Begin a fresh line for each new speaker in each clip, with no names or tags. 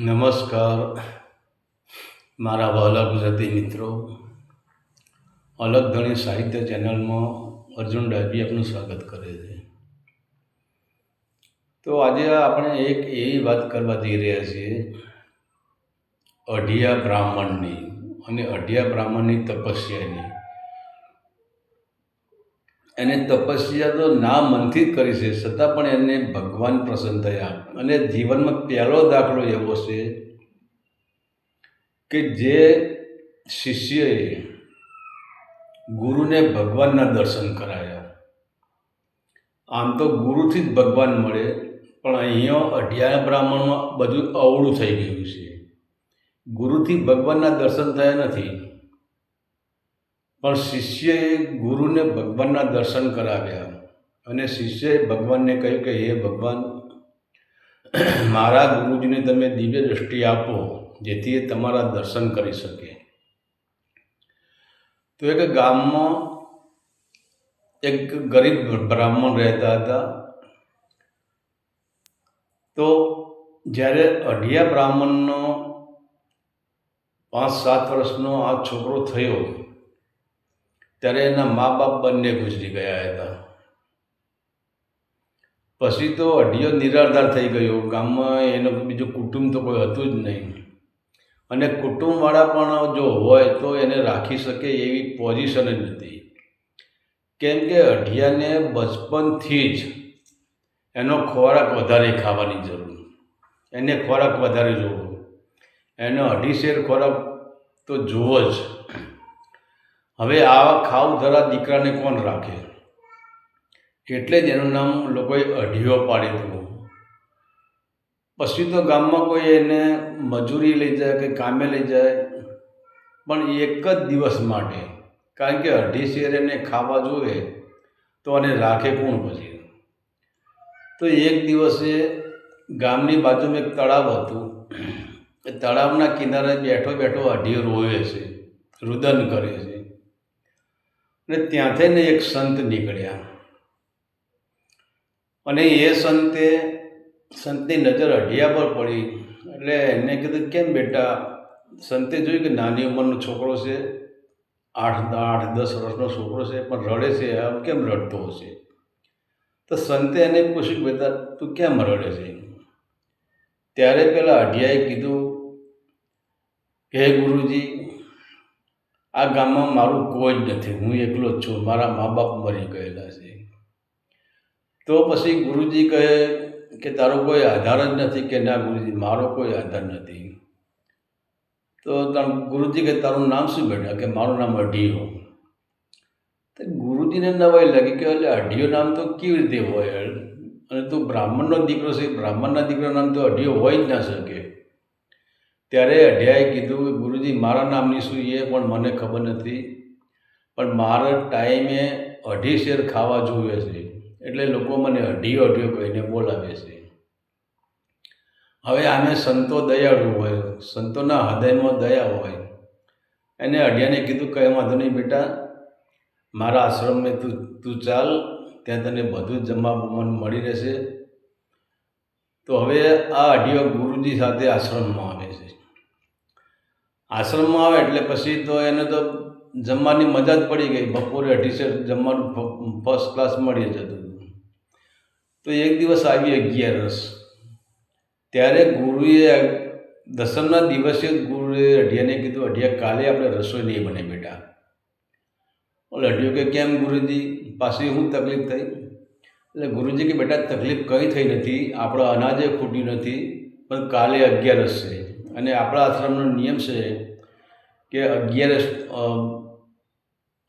નમસ્કાર. મારા વહાલા ગુજરાતી મિત્રો. અલગ ધણી સાહિત્ય ચેનલમાં અર્જુન ડાભી આપનું સ્વાગત કરે છે. તો આજે આપણે એક એવી વાત કરવા જઈ રહ્યા છીએ. અઢિયા બ્રાહ્મણની અને અઢિયા બ્રાહ્મણની તપસ્યાની. એને તપસ્યા તો ના મનથી જ કરી છે, છતાં પણ એને ભગવાન પ્રસન્ન થયા. અને જીવનમાં પહેલો દાખલો એવો છે કે જે શિષ્યએ ગુરુને ભગવાનના દર્શન કરાયા. આમ તો ગુરુથી જ ભગવાન મળે, પણ અહીંયા અઢિયાર બ્રાહ્મણમાં બધું અવળું થઈ ગયું છે. ગુરુથી ભગવાનના દર્શન થયા નથી. પણ શિષ્યએ ગુરુને ભગવાનના દર્શન કરાવ્યા અને શિષ્યએ ભગવાનને કહ્યું કે, હે ભગવાન, મારા ગુરુજીને તમે દિવ્ય દૃષ્ટિ આપો, જેથી એ તમારા દર્શન કરી શકે. તો એક ગામમાં એક ગરીબ બ્રાહ્મણ રહેતા હતા. તો જ્યારે અઢિયા બ્રાહ્મણનો પાંચ સાત વર્ષનો આ છોકરો થયો ત્યારે એના મા બાપ બંને ગુજરી ગયા હતા. પછી તો અઢિયો નિરાધાર થઈ ગયો. ગામમાં એનું બીજું કુટુંબ તો કોઈ હતું જ નહીં. અને કુટુંબવાળા પણ જો હોય તો એને રાખી શકે એવી પોઝિશન જ નથી કેમ કે અઢિયાને બચપનથી જ એનો ખોરાક વધારે ખાવાની જરૂર. એને ખોરાક વધારે જોવો. એનો અઢી શેર ખોરાક તો જોવો જ. હવે આવા ખાવ ધરા દીકરાને કોણ રાખે? એટલે જ એનું નામ લોકોએ અઢીઓ પાડી દીધું. પછી તો ગામમાં કોઈ એને મજૂરી લઈ જાય કે કામે લઈ જાય, પણ એક જ દિવસ માટે, કારણ કે અઢી શેર એને ખાવા જોઈએ, તો એને રાખે કોણ પછી? તો એક દિવસે ગામની બાજુમાં એક તળાવ હતું. એ તળાવના કિનારે બેઠો બેઠો અઢિયો રોવે છે, રુદન કરે છે. અને ત્યાંથી ને એક સંત નીકળ્યા. અને એ સંતે સંતની નજર અઢિયા પર પડી. એટલે એને કીધું, કેમ બેટા, સંતે જોયું કે નાની ઉંમરનો છોકરો છે? આઠ આઠ, દસ વર્ષનો છોકરો છે, પણ રડે છે, આમ કેમ રડતો હશે? તો સંતે એને પૂછ્યું બેટા, તું કેમ રડે છે? ત્યારે પેલા અઢિયાએ કીધું કે ગુરુજી આ ગામમાં મારું કોઈ જ નથી. હું એકલો જ છું. મારા મા બાપ મરી ગયેલા છે. તો પછી ગુરુજી કહે કે તારો કોઈ આધાર જ નથી કે ના ગુરુજી, મારો કોઈ આધાર નથી. તો ગુરુજી કે તારું નામ શું બેટા? કે મારું નામ અઢીયો. તો ગુરુજીને નવાઈ લાગી કે એટલે અઢીયો નામ તો કેવી રીતે હોય? અને તું બ્રાહ્મણનો દીકરો છે. બ્રાહ્મણના દીકરાનું નામ તો અઢીયો હોય જ ના શકે. ત્યારે અઢિયાએ કીધું ગુરુજી, મારા નામની શું એ પણ મને ખબર નથી. પણ મારા ટાઈમે અઢી શેર ખાવા જોઈએ છે. એટલે લોકો મને અઢી અઢીઓ કહીને બોલાવે છે. હવે આને સંતો દયાળુ હોય, સંતોના હૃદયમાં દયા હોય. એને અઢિયાને કીધું, કંઈ વાંધો નહીં બેટા, મારા આશ્રમે તું તું ચાલ, ત્યાં તને બધું જ જમવા બમવાનું મળી રહેશે. તો હવે આ અઢિયો ગુરુજી સાથે આશ્રમમાં આવે છે. આશ્રમમાં આવે એટલે પછી તો એને તો જમવાની મજા જ પડી ગઈ. બપોરે અઢીસે જમવાનું ફર્સ્ટ ક્લાસ મળી જતું હતું. તો એક દિવસ આવી અગિયારસ. ત્યારે ગુરુએ દસમના દિવસે ગુરુએ અઢિયાને કીધું, અઢિયા, કાલે આપણે રસોઈ નહીં બને બેટા. ઓલે અઢિયો કે, કેમ ગુરુજી? પાછી શું તકલીફ થઈ? એટલે ગુરુજી કે, બેટા, તકલીફ કંઈ થઈ નથી. આપણો અનાજે ખૂટ્યું નથી, પણ કાલે અગિયારસ છે. અને આપણા આશ્રમનો નિયમ છે કે અગિયારસ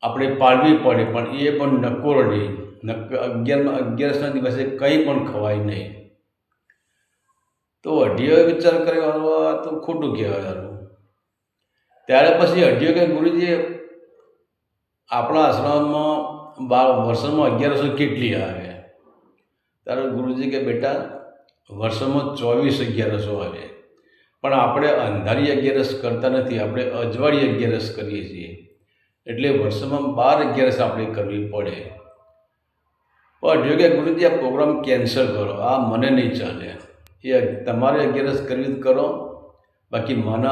આપણે પાળવી પડે, પણ એ પણ નકોરડી નક, અગિયારમાં, અગિયારસના દિવસે કંઈ પણ ખવાય નહીં. તો અઢિયોએ વિચાર કર્યો આ તો ખોટું કહેવાય ત્યારે પછી અઢિયો કે ગુરુજી આપણા આશ્રમમાં બાર, વર્ષમાં અગિયારસો કેટલી આવે? ત્યારે ગુરુજી કે, બેટા, વર્ષમાં ચોવીસ અગિયારસો આવે. પણ આપણે અંધારી અગિયારસ કરતા નથી, આપણે અજવાળી અગિયારસ કરીએ છીએ. એટલે વર્ષમાં બાર અગિયારસ આપણે કરવી પડે. પણ જો કે ગુરુજી, આ પ્રોગ્રામ કેન્સલ કરો. આ મને નહીં ચાલે. એ તમારે અગિયારસ કરવી કરો. બાકી મને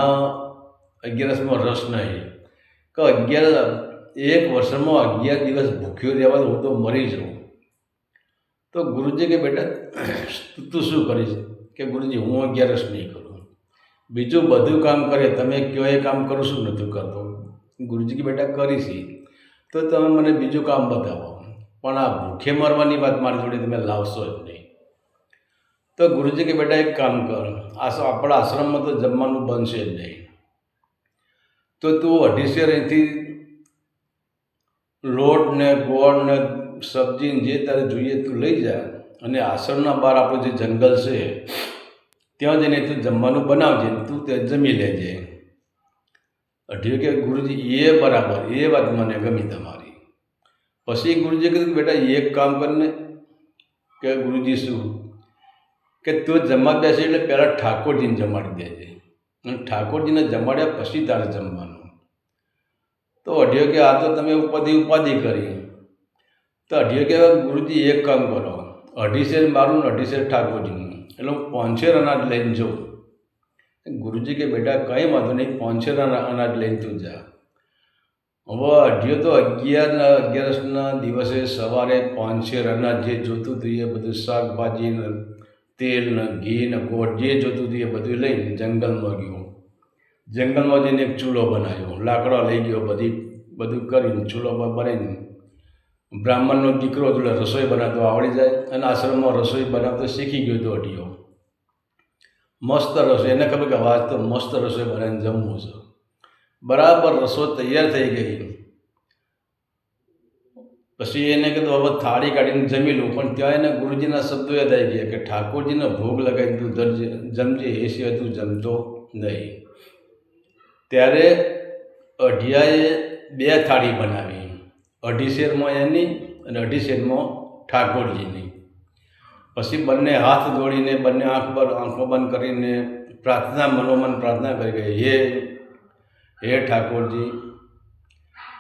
અગિયારસમાં રસ નહીં. કે અગિયાર, એક વર્ષમાં અગિયાર દિવસ ભૂખ્યો રહેવા હું તો મરી જાઉં. તો ગુરુજી કે, બેટા, તું શું કરીશ? કે, ગુરુજી, હું અગિયારસ નહીં કરું. બીજું બધું કામ કરે, તમે કયો એ કામ કરું શું નથી કરતો. ગુરુજી કે બેટા કરીશી તો તમે મને બીજું કામ બતાવો. પણ આ ભૂખે મરવાની વાત મારી જોડે તમે લાવશો જ નહીં. તો ગુરુજી કે, બેટા, એક કામ કર. આપણા આશ્રમમાં તો જમવાનું બનશે જ નહીં. તો તું અઢીસો અહીંથી લોટ ને ગોળ ને સબ્જી જે તારે જોઈએ તું લઈ જા. અને આશ્રમના બહાર આપણું જે જંગલ છે ત્યાં જઈને તું જમવાનું બનાવજે, તું તે જમી લેજે. અઢી કે, ગુરુજી, એ બરાબર, એ વાત મને ગમી તમારી. પછી ગુરુજીએ કીધું બેટા, એક કામ કરને કે, ગુરુજી, શું? કે તું જમવા બેસે એટલે પહેલાં ઠાકોરજીને જમાડી દેજે. અને ઠાકોરજીને જમાડ્યા પછી તારે જમવાનું. તો અઢીઓ કે, આ તો તમે ઉપાધિ ઉપાધિ કરી. તો અઢીઓ કે, ગુરુજી, એક કામ કરો. અઢી મારું ને ઠાકોરજીનું. એટલે હું પાંચેર અનાજ લઈને જવું. ગુરુજી કે, બેટા, કંઈ વાંધો નહીં, પોંચેર અના- અનાજ લઈને તું જા. હવે અઢીઓ તો અગિયારના અગિયારસના દિવસે સવારે પોંચેર અનાજ જે જોતું હતું એ બધું શાકભાજી ને તેલ ને ઘી ને ગોળ જે જોતું હતું એ બધું લઈને જંગલમાં ગયો. જંગલમાં જઈને એક ચૂલો બનાવ્યો. લાકડા લઈ ગયો, બધી, બધું કરીને ચૂલો બ- બનાવીને બ્રાહ્મણનો દીકરો એટલે રસોઈ બનાવતો આવડી જાય અને આશ્રમમાં રસોઈ બનાવતો શીખી ગયો હતો અઢીઓ. મસ્ત રસોઈ, એને ખબર કે વાત તો મસ્ત રસોઈ બનાવીને જમવું છે. બરાબર રસોઈ તૈયાર થઈ ગઈ. પછી એને કીધું, હવે થાળી કાઢીને જમી લઉં. પણ ત્યાં એને ગુરુજીના શબ્દો યાદ આવી ગયા કે ઠાકોરજીને ભોગ લગાવી તું દરજે, જમજે, એ સિવાય તું જમતો નહીં. ત્યારે અઢિયાએ બે થાળી બનાવી. અઢી શેરમાં એની અને અઢી શેરમાં ઠાકોરજીની. પછી બંને હાથ દોડીને બંને આંખ પર, આંખો બંધ કરીને પ્રાર્થના, મનોમન પ્રાર્થના કરી ગઈ હે હે ઠાકોરજી,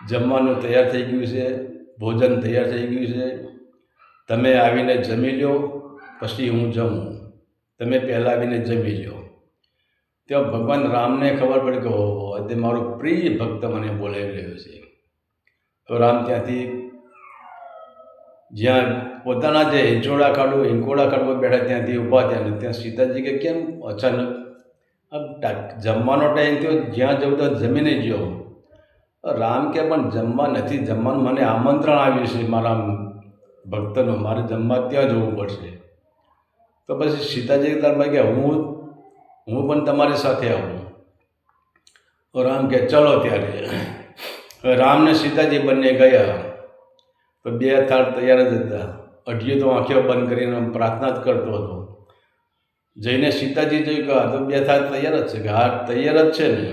જમવાનું તૈયાર થઈ ગયું છે, ભોજન તૈયાર થઈ ગયું છે, તમે આવીને જમી લો, પછી હું જમું. તમે પહેલાં આવીને જમી લો. ત્યાં ભગવાન રામને ખબર પડી કે હો તે મારો પ્રિય ભક્ત મને બોલાવી રહ્યો છે. રામ ત્યાંથી જ્યાં પોતાના જે હિંચોડા કાઢવું હિંકોડા કાઢવા બેઠા ત્યાંથી ઊભા થયા ને ત્યાં સીતાજી કે કેમ અચાનક જમવાનો ટાઈમ થયો, જ્યાં જવું ત્યાં જમીને જ રામ કે પણ જમવા નથી, જમવાનું મને આમંત્રણ આવ્યું છે મારા ભક્તનું, મારે જમવા ત્યાં જવું પડશે. તો પછી સીતાજી તારમાં કે હું હું પણ તમારી સાથે આવું. રામ કે, ચલો ત્યારે. હવે રામ ને સીતાજી બંને ગયા. તો બે થાળ તૈયાર જ હતા. અઢીએ તો આંખીઓ બંધ કરીને પ્રાર્થના જ કરતો હતો. જઈને સીતાજી જોયું કે તો બે થાળ તૈયાર જ છે, કે હા તૈયાર જ છે ને?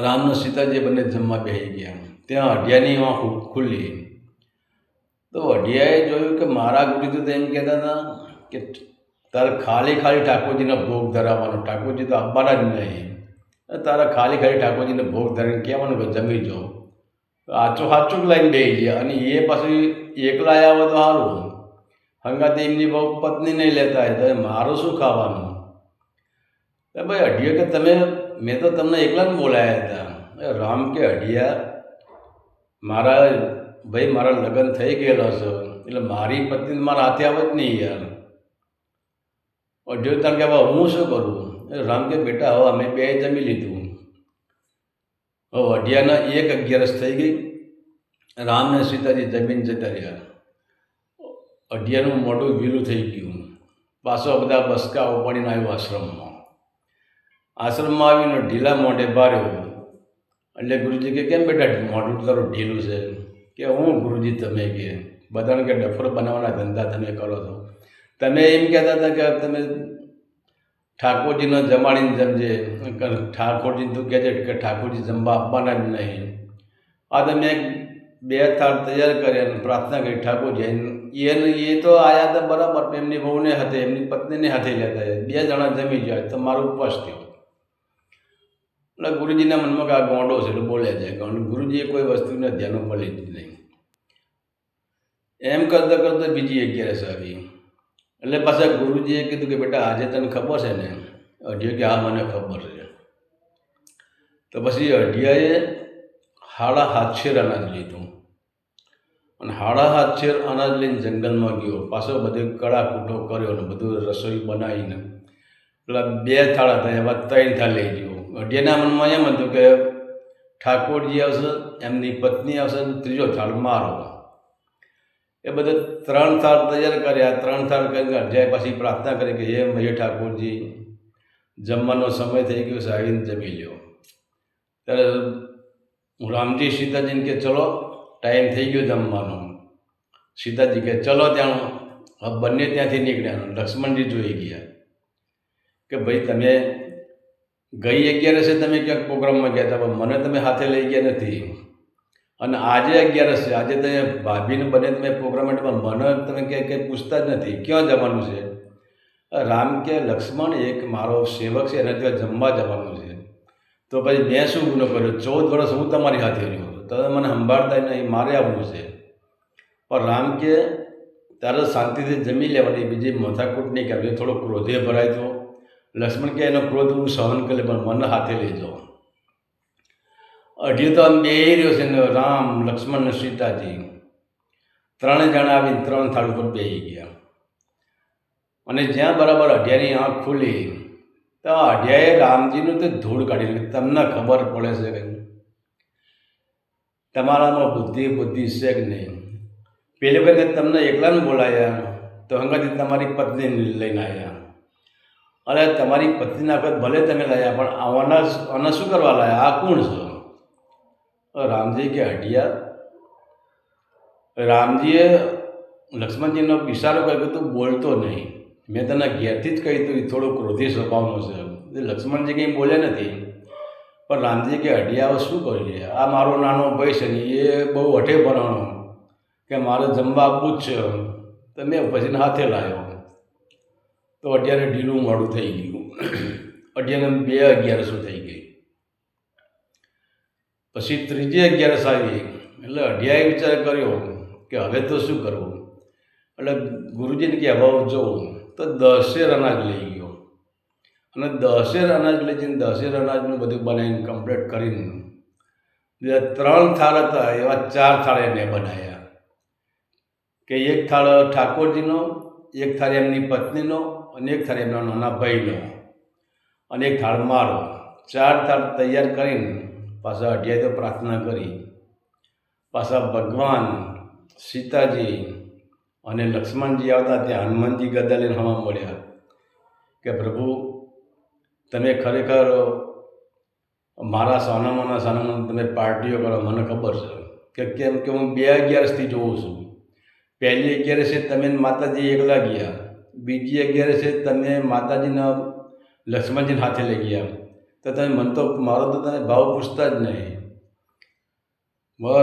રામને સીતાજી બંને જમવા બેસી ગયા. ત્યાં અઢિયાની આંખ ખુલ્લી. તો અઢિયાએ જોયું કે મારા ગુરુજી તો એમ કહેતા હતા કે તારે ખાલી ખાલી ઠાકોરજીનો ભોગ ધરાવવાનો. ઠાકોરજી તો આપવાના જ નહીં. તારા ખાલી ખાલી ઠાકોરજીને ભોગ ધરીને કહેવાનું કે જમી જાઓ. આચું હાચું લઈને બે ગયા. અને એ પછી એકલા આવ્યા તો સારું હંગાતે એમની બહુ પત્ની નહીં લેતા હોય. તો મારું શું ખાવાનું? એ ભાઈ અઢિયો કે તમે? મેં તો તમને એકલા જ બોલાયા હતા. રામ કે અઢિયા, મારા ભાઈ, મારા લગ્ન થઈ ગયેલા છે. એટલે મારી પત્ની મારા હાથે આવે જ નહીં યાર. અઢિયો તને કે હું શું કરું? રામ કે બેટા, હવે અમે બે જમી લીધું. હવે અઢિયાના એક અગિયારસ થઈ ગઈ. રામ ને સીતાજી જમીન જતા રહ્યા. અઢિયાનું મોઢું વીલું થઈ ગયું. પાછો બધા બસકા ઉપાડીને આવ્યો આશ્રમમાં. આશ્રમમાં આવીને ઢીલા મોઢે ભાર્યો. એટલે ગુરુજી કે, કેમ બેટા મોઢું તારું ઢીલું છે? કે, હું ગુરુજી, તમે કે, બધાને કે ડફર બનાવવાના ધંધા તમે કરો છો. તમે એમ કહેતા હતા કે તમે ઠાકોરજીનો જમાડીને જમજે ઠાકોરજી તું કહે છે કે ઠાકોરજી જમવા આપવાના જ નહીં. આ તમે બે થાળ તૈયાર કરી અને પ્રાર્થના કરી ઠાકોરજી, એને એ તો આયા હતા બરાબર એમની બહુને હાથે, એમની પત્નીને હાથે લેતા બે જણા જમી જાય, તો મારું ઉપવાસ થયું. એટલે ગુરુજીના મનમાં કે આ ગોંડો છે, એટલે જાય ગોંડ ગુરુજીએ કોઈ વસ્તુને ધ્યાનમાં મળી જ નહીં. એમ કરતાં કરતાં બીજી અગિયારસ આવી. એટલે પાછા ગુરુજીએ કીધું કે બેટા, આજે તને ખબર છે ને, અઢિયો કે આ મને ખબર છે. તો પછી અઢિયાએ હાડા હાથશેર અનાજ લીધું. અને હાડા હાથશેર અનાજ લઈને જંગલમાં ગયો. પાછો બધું કડાકૂટો કર્યો ને બધું રસોઈ બનાવીને. પેલા બે થાળા હતા એમાં ત્રણ થાળ લઈ ગયો. અઢિયાના મનમાં એમ હતું કે ઠાકોરજી આવશે, એમની પત્ની આવશે ત્રીજો થાળ મારો. એ બધે ત્રણ થાળ તૈયાર કર્યા, ત્રણ થાળ કરીને અઢિયાએ પછી પ્રાર્થના કરી કે, હે મય ઠાકોરજી, જમવાનો સમય થઈ ગયો છે જમી લ્યો. ત્યારે હું રામજી સીતાજીને કે, ચલો, ટાઈમ થઈ ગયો જમવાનો. સીતાજી કે, ચલો ત્યાં બંને ત્યાંથી નીકળ્યા. લક્ષ્મણજી જોઈ ગયા કે, ભાઈ, તમે ગઈ અગિયારસે તમે ક્યાંક પ્રોગ્રામમાં ગયા હતા, પણ મને તમે હાથે લઈ ગયા નથી. અને આજે અગિયારસ છે. આજે તમે ભાભીને બને તમે પ્રોગ્રામ માટે પણ મને તમે ક્યાંય કંઈ પૂછતા જ નથી. ક્યાં જવાનું છે? રામ કે લક્ષ્મણ, એક મારો સેવક છે એને ત્યાં જમવા જવાનું છે. તો પછી મેં શું ગુનો કર્યો? ચૌદ વર્ષ હું તમારી સાથે રહ્યો તમે મને સંભાળતા નહીં, મારે આવવું છે. પણ રામ કે તારે શાંતિથી જમી લેવાની, બીજી માથાકૂટ નહીં કરવી. થોડો ક્રોધે ભરાય તો. લક્ષ્મણ કે એનો ક્રોધ હું સહન કરી પણ મને હાથે લઈ જાઓ અઢી તો આમ બે રહ્યો છે ને રામ, લક્ષ્મણ ને સીતાજી. ત્રણે જણા આવીને ત્રણ થાળ ઉપર બેસી ગયા. અને જ્યાં બરાબર અઢિયાની આંખ ખુલી, તો અઢિયાએ રામજીનું તો ધૂળ કાઢી નાખી તમને ખબર પડે છે કે તમારામાં બુદ્ધિ બુદ્ધિ છે કે નહીં? પહેલી વખતે તમને એકલાને બોલાયા, તો હંગાથી તમારી પત્નીને લઈને આવ્યા અને તમારી પત્નીના વખત ભલે તમે લાયા, પણ આવાના, આના શું કરવા લાયા? આ કોણ છે? રામજી કે હટિયા રામજીએ લક્ષ્મણજીનો ઇશારો કર્યો તો બોલતો નહીં. મેં તને ઘેરથી જ કહી તું થોડો ક્રોધી સ્વભાવનો છે. એ લક્ષ્મણજી કંઈ બોલે નથી. પણ રામજી કે હડિયાઓ શું કરી આ મારો નાનો ભાઈ છે ને, એ બહુ અઠે ભરાણો કે મારે જમવા આપવું જ છે. તો મેં પછી હાથે લાવ્યો. તો અઢિયારે ઢીલું મોડું થઈ ગયું. અઢિયાને બે અગિયારસો થઈ ગઈ? પછી ત્રીજી અગિયારસ આવી. એટલે અઢિયાએ વિચાર કર્યો કે હવે તો શું કરવું? એટલે ગુરુજીને કે અભાવ જવું તો દસેર અનાજ લઈ ગયો. અને દસેર અનાજ લઈ જઈને દસેર અનાજનું બધું બનાવીને કમ્પ્લીટ કરીને જે ત્રણ થાળ હતા, એવા ચાર થાળ એને બનાવ્યા. કે એક થાળ ઠાકોરજીનો, એક થાળ એમની પત્નીનો અને એક થાળ એમના નાના ભાઈનો અને એક થાળ મારો. ચાર થાળ તૈયાર કરીને પાછા અઢિયાએ તો પ્રાર્થના કરી. પાછા ભગવાન, સીતાજી અને લક્ષ્મણજી આવતા ત્યાં હનુમાનજી ગદા લઈને હવા મળ્યા કે, પ્રભુ, તમે ખરેખર મારા સોનામાના સોનામાં તમે પાર્ટીઓ કરો, મને ખબર છે કે કેમ કે હું બે અગિયારસથી જોઉં છું. પહેલી અગિયારસે તમે માતાજી એકલા ગયા, બીજી અગિયારસે તમે માતાજીના લક્ષ્મણજીને હાથે લઈ ગયા. તો તમે મન તો મારો તો તમે ભાવ પૂછતા જ નહીં.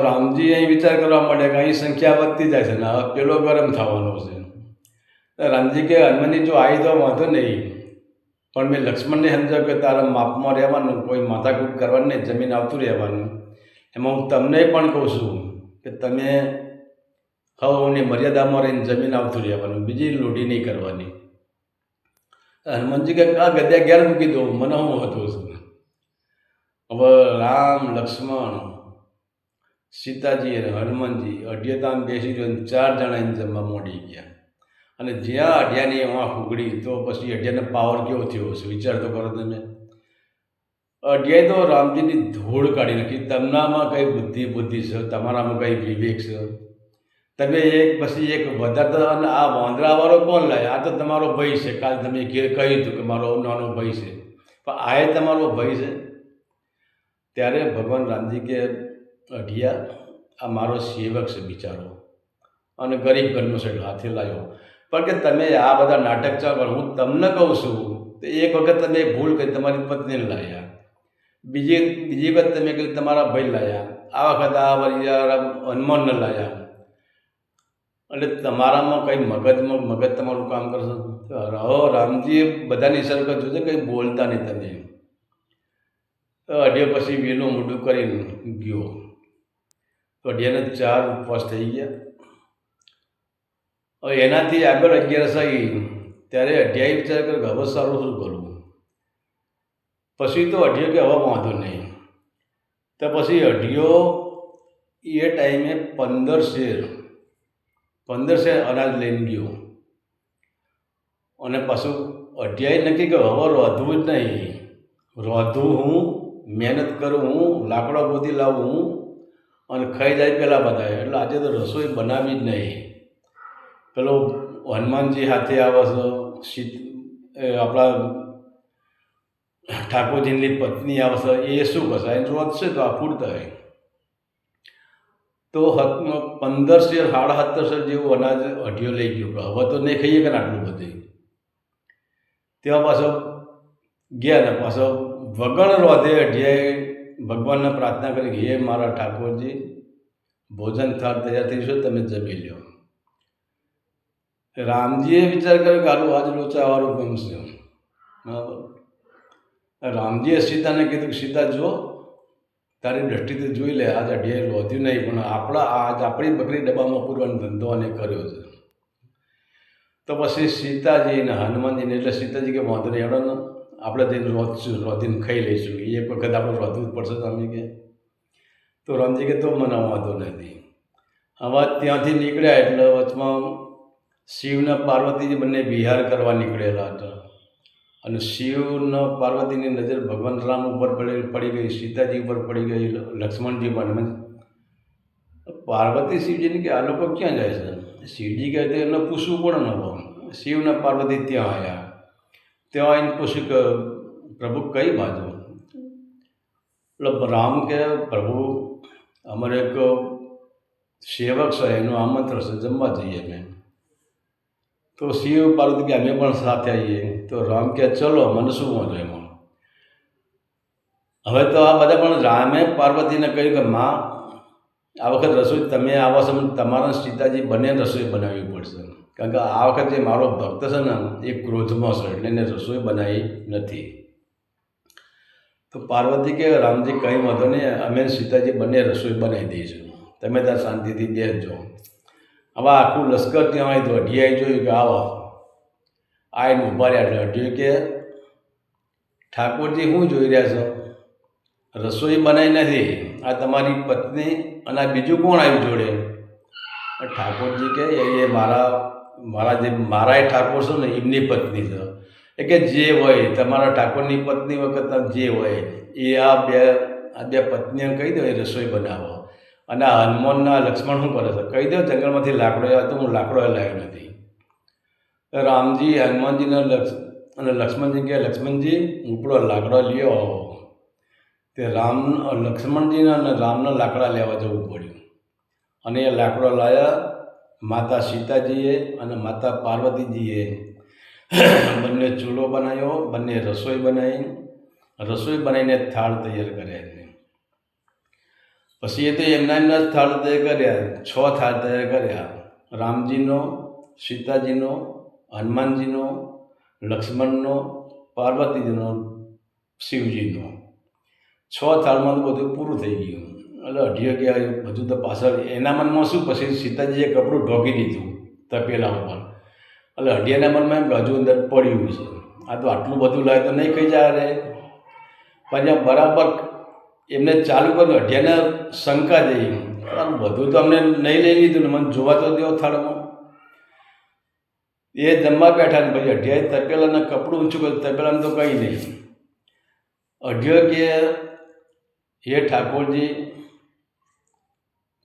રામજી અહીં વિચાર કરવા માંડે કે અહીં સંખ્યા વધતી જાય છે ને પેલો ગરમ થવાનો છે. રામજી કે, હનુમાનજી, જો આવી તો વાંધો નહીં. પણ મેં લક્ષ્મણને સમજાવ્યું કે તારા માપમાં રહેવાનું, કોઈ માથાકૂટ કરવાની નહીં, જમીન આવતું રહેવાનું. એમાં હું તમને પણ કહું છું કે તમે હવની મર્યાદામાં રહીને જમીન આવતું રહેવાનું, બીજી લોઢી નહીં કરવાની. હનુમાનજી કે આ ગદ્યા ઘેર મૂકી દઉં? મને હું હતું હવે રામ, લક્ષ્મણ, સીતાજી અને હનુમાનજી અઢિયતામ બેસી જોઈને ચાર જણા જમવા મોડી ગયા. અને જ્યાં અઢિયાની આંખ ઉગડી, તો પછી અઢિયાનો પાવર કેવો થયો? હશે વિચાર તો કરો તમે? અઢિયાએ તો રામજીની ધૂળ કાઢી નાખી. તમારામાં કઈ બુદ્ધિ બુદ્ધિ છે? તમારામાં કઈ વિવેક છે? તમે એક, પછી એક વધારતા અને આ વાંદરાવાળો કોણ લાવે આ તો તમારો ભાઈ છે. કાલ તમે કહ્યું હતું કે મારો નાનો ભાઈ છે. પણ આ એ તમારો ભાઈ છે? ત્યારે ભગવાન રામજી કે અઢિયા આ મારો સેવક છે બિચારો. અને ગરીબ ઘરનો છે હાથે લાવ્યો પણ કે તમે આ બધા નાટક ચાલો હું તમને કહું છું, તો એક વખત તમે ભૂલ કરી, તમારી પત્નીને લાવ્યા બીજી બીજી વખત તમે કહ્યું તમારા ભાઈ લાવ્યા આ વખત આ વળી હનુમાનને લાવ્યા એટલે તમારામાં કંઈ મગજમાં, મગજ તમારું કામ કરશે? હો રામજીએ બધાની ઈશારો જોશે કંઈ બોલતા નહીં તમે. અઢિયો પછી વેલું મોઢું કરીને ગયો. તો અઢિયાને ચાર ઉપવાસ થઈ ગયા. હવે એનાથી આગળ અગિયારસ આવી ત્યારે અઢિયાએ વિચાર કર્યો કે હવે સારું શું કરવું? પછી તો અઢીઓ કે હવે વાંધો નહીં. તો પછી અઢીઓ એ ટાઈમે પંદર શેર પંદર શેર અનાજ લઈને ગયો. અને પાછું અઢિયાએ નક્કી કે હવે રોધવું જ નહીં. રોધવું હું, મહેનત કરું હું, લાકડા બોધી લાવું હું, અને ખાઈ જાય પહેલાં બધા. એટલે આજે તો રસોઈ બનાવી જ નહીં. પેલો હનુમાનજી હાથે આવે છે આપણા ઠાકોરજીની પત્ની આવશે એ શું કરશે? એને રોધશે તો આ ફૂટતા હોય તો પંદર શેર, સાડા સત્તર શેર જેવું અનાજ અઢીઓ લઈ ગયો. હવે તો નહીં ખાઈએ કે આટલું બધું? ત્યાં પાછો ગયા ને પાછો વગણ રોધે અઢિયાએ ભગવાનને પ્રાર્થના કરી કે, હે મારા ઠાકોરજી, ભોજન થાળ તૈયાર થઈ છો, તમે જમી લ્યો. રામજીએ વિચાર કર્યો કે આનું આજ લોચાવાળું ગમશે બરાબર. રામજીએ સીતાને કીધું કે, સીતા જો તારી દ્રષ્ટિથી જોઈ લે, આજ અઢિયાએ લોધ્યું નહીં, પણ આપણા આજ આપણી બકરી ડબ્બામાં પૂરવાનો ધંધો અને કર્યો છે. તો પછી સીતાજી ને હનુમાનજીને એટલે સીતાજી કે, વાંધો નહીં એવડો આપણે જઈને રોધશું રોધીને ખાઈ લઈશું. એક વખત આપણે રોધવું જ પડશે તો કે. તો રામજી કે, તો મને વાંધો નથી. હવે ત્યાંથી નીકળ્યા એટલે વચમાં શિવને પાર્વતીજી બંને વિહાર કરવા નીકળેલા હતા. અને શિવને પાર્વતીની નજર ભગવાન રામ ઉપર પડેલી પડી ગઈ, સીતાજી ઉપર પડી ગઈ લક્ષ્મણજી પર પાર્વતી શિવજીને કે આ લોકો ક્યાં જાય છે? શિવજી કહે તો એમને પૂછવું પડે ને હવે. શિવને પાર્વતી ત્યાં આવ્યા ત્યાં આવીને પૂછ્યું કે, પ્રભુ, કઈ બાજુ? એટલે રામ કે પ્રભુ, અમારે એક સેવક છે, એનું આમંત્રણ છે, જમવા જઈએ અમે. તો શિવ પાર્વતી કે અમે પણ સાથે આવીએ. તો રામ કે ચલો, મને શું વાંધો એમાં? હવે તો આ બધા પણ રામે પાર્વતીને કહ્યું કે, માં, આ વખત રસોઈ તમે આવો છો તમારા સીતાજી બંને રસોઈ બનાવવી પડશે. કારણ કે આ વખત જે મારો ભક્ત છે ને, એ ક્રોધમાં છે, એટલે એને રસોઈ બનાવી નથી. તો પાર્વતી કે રામજી, કંઈ વાંધો નહીં, અમે સીતાજી બંને રસોઈ બનાવી દઈશું. તમે ત્યાં શાંતિથી બેસજો. હવે આખું લશ્કર ત્યાં આવી અઢિયાએ જોયું કે આવો. આવીને ઊભા રહ્યા એટલે કે, ઠાકોરજી શું જોઈ રહ્યા છો? રસોઈ બનાવી નથી. આ તમારી પત્ની અને આ બીજું કોણ આવ્યું જોડે? ઠાકોરજી કે, એ મારા મારા જે, મારા એ ઠાકોર છે ને, એમની પત્ની છે. એ કે, જે હોય, તમારા ઠાકોરની પત્ની વખત જે હોય, એ આ બે આ બે પત્નીઓ કહી દો, એ રસોઈ બનાવો. અને આ હનુમાનના લક્ષ્મણ શું કરે છે? કહી દો, જંગલમાંથી લાકડો આવ્યો તો હું લાકડો લાવ્યો નથી. રામજી, હનુમાનજીના લક્ષ, અને લક્ષ્મણજી કહે, લક્ષ્મણજી, ઉપડો લાકડો લ્યો. તે રામ, લક્ષ્મણજીના અને રામના લાકડા લેવા જવું પડ્યું. અને એ લાકડો લાવ્યા માતા સીતાજીએ અને માતા પાર્વતીજીએ. બંને ચૂલો બનાવ્યો, બંને રસોઈ બનાવી. રસોઈ બનાવીને થાળ તૈયાર કર્યા પછી એ તો એમના એમના જ થાળ તૈયાર કર્યા, છ થાળ તૈયાર કર્યા. રામજીનો, સીતાજીનો, હનુમાનજીનો, લક્ષ્મણનો, પાર્વતીજીનો, શિવજીનો. છ થાળમાં તો બધું પૂરું થઈ ગયું. એટલે અઢી કે બધું તો પાછળ, એના મનમાં શું? પછી સીતાજીએ કપડું ઢોકી દીધું તપેલા ઉપર. એટલે અઢિયાના મનમાં એમ કે હજુ અંદર પડ્યું છે. આ તો આટલું બધું લાવે તો નહીં ખાઈ જાય રે. પણ બરાબર એમને ચાલુ કર્યું, અઢિયાને શંકા જઈ આમ બધું તો અમને નહીં લઈ લીધું ને મને જોવા તો દેવો થાળમાં. એ જમવા બેઠા ને પછી અઢિયાએ તપેલાને કપડું ઊંચું કર્યું તપેલાને તો કંઈ નહીં. અઢિયો કે, હે ઠાકોરજી,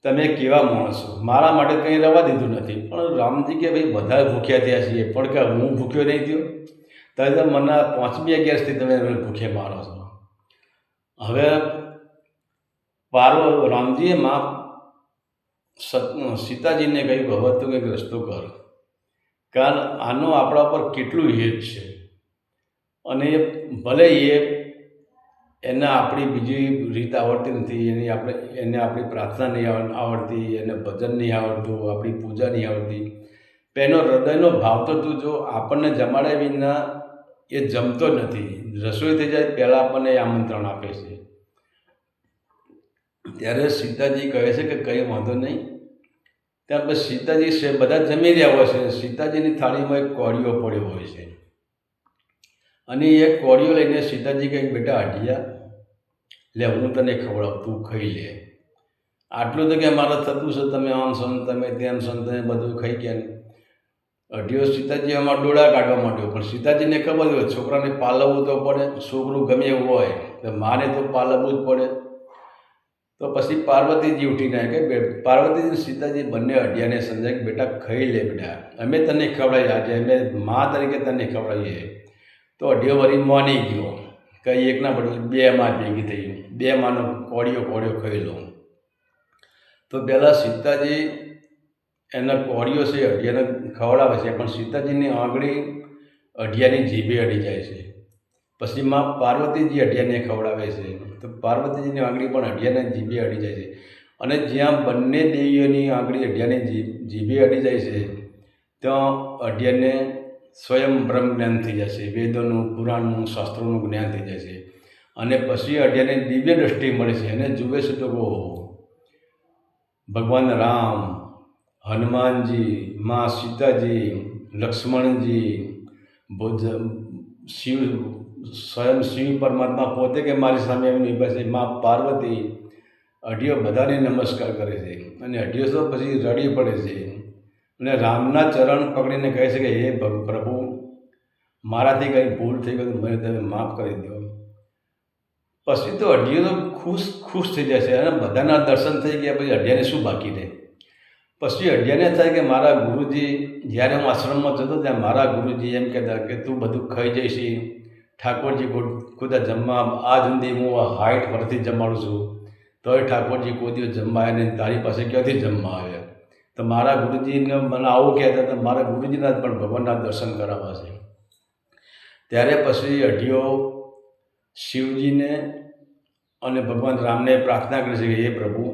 તમે કેવા માણસો? મારા માટે કંઈ રવા દીધું નથી. પણ રામજી કે, ભાઈ, બધા ભૂખ્યા થયા છીએ. પણ કે, હું ભૂખ્યો નહીં થયો? ત્યારે મને પાંચમી અગિયારથી તમે ભૂખે મારો છો. હવે પાર્વ રામજીએ માં સીતાજીને કહ્યું હવે તું કંઈક રસ્તો કર. કારણ આનો આપણા પર કેટલું હેત છે. અને ભલે એ એને આપણી બીજી રીત આવડતી નથી, એની આપણે, એને આપણી પ્રાર્થના નહીં આવ- આવડતી, એને ભજન નહીં આવડતું, આપણી પૂજા નહીં આવડતી. એનો હૃદયનો ભાવ તો તું જો આપણને જમાડ્યા વિના એ જમતો નથી. રસોઈ થઈ જાય, પહેલાં આપણને આમંત્રણ આપે છે. ત્યારે સીતાજી કહે છે કે કંઈ વાંધો નહીં. ત્યાર પછી સીતાજી છે, બધા જમી રહ્યા હોય છે. સીતાજીની થાળીમાં એક કોળીઓ પડ્યો હોય છે. અને એ કોળીઓ લઈને સીતાજી કંઈક બેટા અઢિયા લે હું તને ખવડાવું તું ખાઈ લે. આટલું તો કે મારે થતું છે, તમે આમ છો તમે તેમ છો તમે બધું ખાઈ ગયા અઢીઓ સીતાજી અમારા ડોળા કાઢવા માંડ્યો. પણ સીતાજીને ખબર હોય, છોકરાને પાલવવું તો પડે, છોકરું ગમે એવું હોય, તો મારે તો પાલવવું જ પડે. તો પછી પાર્વતીજી ઉઠીને કે પાર્વતીજી સીતાજી બંને અઢિયાને સમજાય કે બેટા ખાઈ લે બેટા. અમે તને ખવડાવીએ આજે, અમે મા તરીકે તને ખવડાવીએ. તો અઢિયો વળી માની ગયો. કંઈ એકના બદલે બે માં ભેગી થઈ બે માનો કોળિયો કોળિયો ખાઈ લઉં તો પહેલાં સીતાજી એના કોળિયો છે અઢિયાને ખવડાવે છે, પણ સીતાજીની આંગળી અઢિયાની જીભે અડી જાય છે. પછી માં પાર્વતીજી અઢિયાને ખવડાવે છે. તો પાર્વતીજીની આંગળી પણ અઢિયાને જીભે અડી જાય છે. અને જ્યાં બંને દેવીઓની આંગળી અઢિયાની જીભે અડી જાય છે, ત્યાં અઢિયાને સ્વયં બ્રહ્મ જ્ઞાન થઈ જશે વેદોનું, પુરાણનું, શાસ્ત્રોનું જ્ઞાન થઈ જાય છે. અને પછી અઢિયાને દિવ્ય દ્રષ્ટિ મળે છે અને જુએ છે તો ભગવાન રામ, હનુમાનજી, મા સીતાજી, લક્ષ્મણજી, બુદ્ધ, શિવ સ્વયં શિવ પરમાત્મા પોતે કે મારી સામે એમની પાસે મા પાર્વતી અઢીઓ બધાને નમસ્કાર કરે છે. અને અઢીઓ તો પછી રડી પડે છે. અને રામના ચરણ પકડીને કહે છે કે, હે પ્રભુ, મારાથી કંઈ ભૂલ થઈ ગઈ મને તમે માફ કરી દો. પછી તો અઢીઓ તો ખુશ ખુશ થઈ જાય છે અને બધાના દર્શન થઈ ગયા, પછી અઢિયાને શું બાકી રહે? પછી અઢિયાને થાય કે, મારા ગુરુજી, જ્યારે હું આશ્રમમાં જતો ત્યાં મારા ગુરુજી એમ કહેતા કે, તું બધું ખાઈ જઈશ ઠાકોરજી ખુદ આ જમવા, આજ સુધી હું હાઈટ પરથી જમાડું છું. તોય ઠાકોરજી કોઈ દિવસ જમવા તારી પાસે ક્યાંથી જમવા આવ્યા તો મારા ગુરુજીને મને આવું કહેતા હતા, મારા ગુરુજીના પણ ભગવાનના દર્શન કરાવવા છે. ત્યારે પછી અઢીઓ શિવજીને અને ભગવાન રામને પ્રાર્થના કરી છે કે, હે પ્રભુ,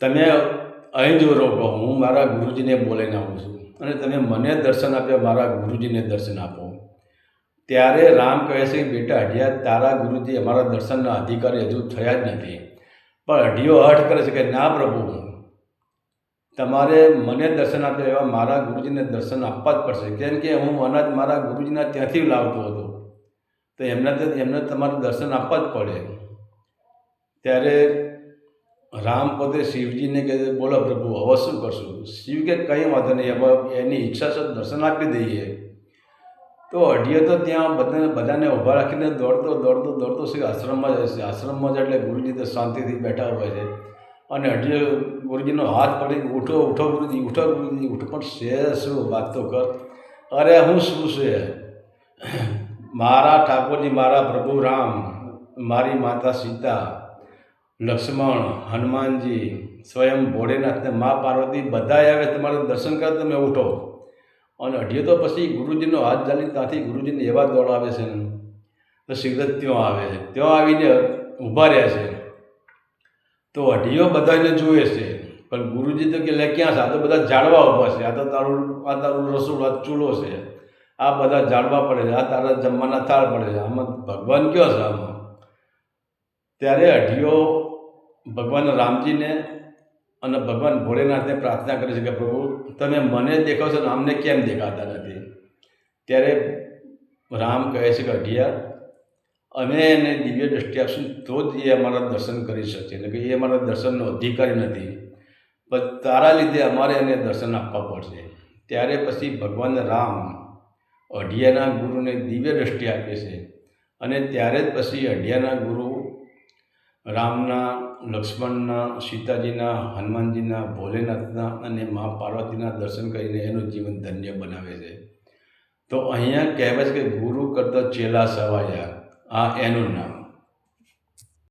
તમે અહીં જો રોકો હું મારા ગુરુજીને બોલાવીને આવું છું. અને તમે મને દર્શન આપ્યા, મારા ગુરુજીને દર્શન આપો. ત્યારે રામ કહે છે, બેટા, અઢિયા તારા ગુરુજી અમારા દર્શનના અધિકારી હજુ થયા જ નથી. પણ અઢિયો હઠ કરે છે કે, ના પ્રભુ, તમારે મને દર્શન આપ્યા એવા મારા ગુરુજીને દર્શન આપવા જ પડશે. કેમ કે હું અનાજ મારા ગુરુજીના ત્યાંથી લાવતો હતો. તો એમને એમને તમારે દર્શન આપવા જ પડે. ત્યારે રામ પોતે શિવજીને કહે બોલો પ્રભુ, હવે શું કરશું? શિવ કે કંઈ વાંધો નહીં, હવે એની ઈચ્છા છે, દર્શન આપી દઈએ. તો અઢીએ તો ત્યાં બધાને બધાને ઊભા રાખીને દોડતો દોડતો દોડતો શ્રી આશ્રમમાં જાય છે. આશ્રમમાં જાય એટલે ગુરુજી તો શાંતિથી બેઠા હોય છે. અને અઢીએ ગુરુજીનો હાથ પડી ઉઠો ઉઠો ગુરુજી ઉઠો ગુરુજી, ઉઠો, પણ છે શું વાત તો કર. અરે, હું શું છે? મારા ઠાકોરજી, મારા પ્રભુ રામ, મારી માતા સીતા, લક્ષ્મણ, હનુમાનજી, સ્વયં ભોળેનાથ ને મા પાર્વતી બધા આવે, તમારે દર્શન કરે, તમે ઉઠો. અને અઢીએ તો પછી ગુરુજીનો હાથ ચાલી ત્યાંથી ગુરુજીને એવા દોડાવે છે ને. તો શીઘ્ર ત્યાં આવે છે. ત્યાં આવીને ઊભા રહ્યા છે. તો અઢીઓ બધાને જોવે છે. પણ ગુરુજી તો કે લે ક્યાં છે? આ તો બધા ઝાડવા ઊભા છે. આ તો તારું, આ તારું રસોડું, આ ચૂલો છે. આ બધા ઝાડવા પડે છે. આ તારા જમવાના થાળ પડે છે. આમાં ભગવાન કયો છે આમાં? ત્યારે અઢીઓ ભગવાન રામજીને અને ભગવાન ભોળેનાથને પ્રાર્થના કરે છે કે પ્રભુ, તમે મને દેખાવ છો અમને કેમ દેખાતા નથી? ત્યારે રામ કહે છે કે અઢિયા, અમે એને દિવ્ય દ્રષ્ટિ આપશું તો જ એ અમારા દર્શન કરી શકશે. એટલે કે એ અમારા દર્શનનો અધિકારી નથી. પણ તારા લીધે અમારે એને દર્શન આપવા પડશે. ત્યારે પછી ભગવાન રામ અઢિયાના ગુરુને દિવ્ય દ્રષ્ટિ આપે છે. અને ત્યારે જ પછી અઢિયાના ગુરુ રામના, લક્ષ્મણના, સીતાજીના, હનુમાનજીના, ભોલેનાથના અને મા પાર્વતીના દર્શન કરીને એનું જીવન ધન્ય બનાવે છે. તો અહીંયા કહેવાય છે કે ગુરુ કરતા ચેલા સવાયા. આ એનું નામ.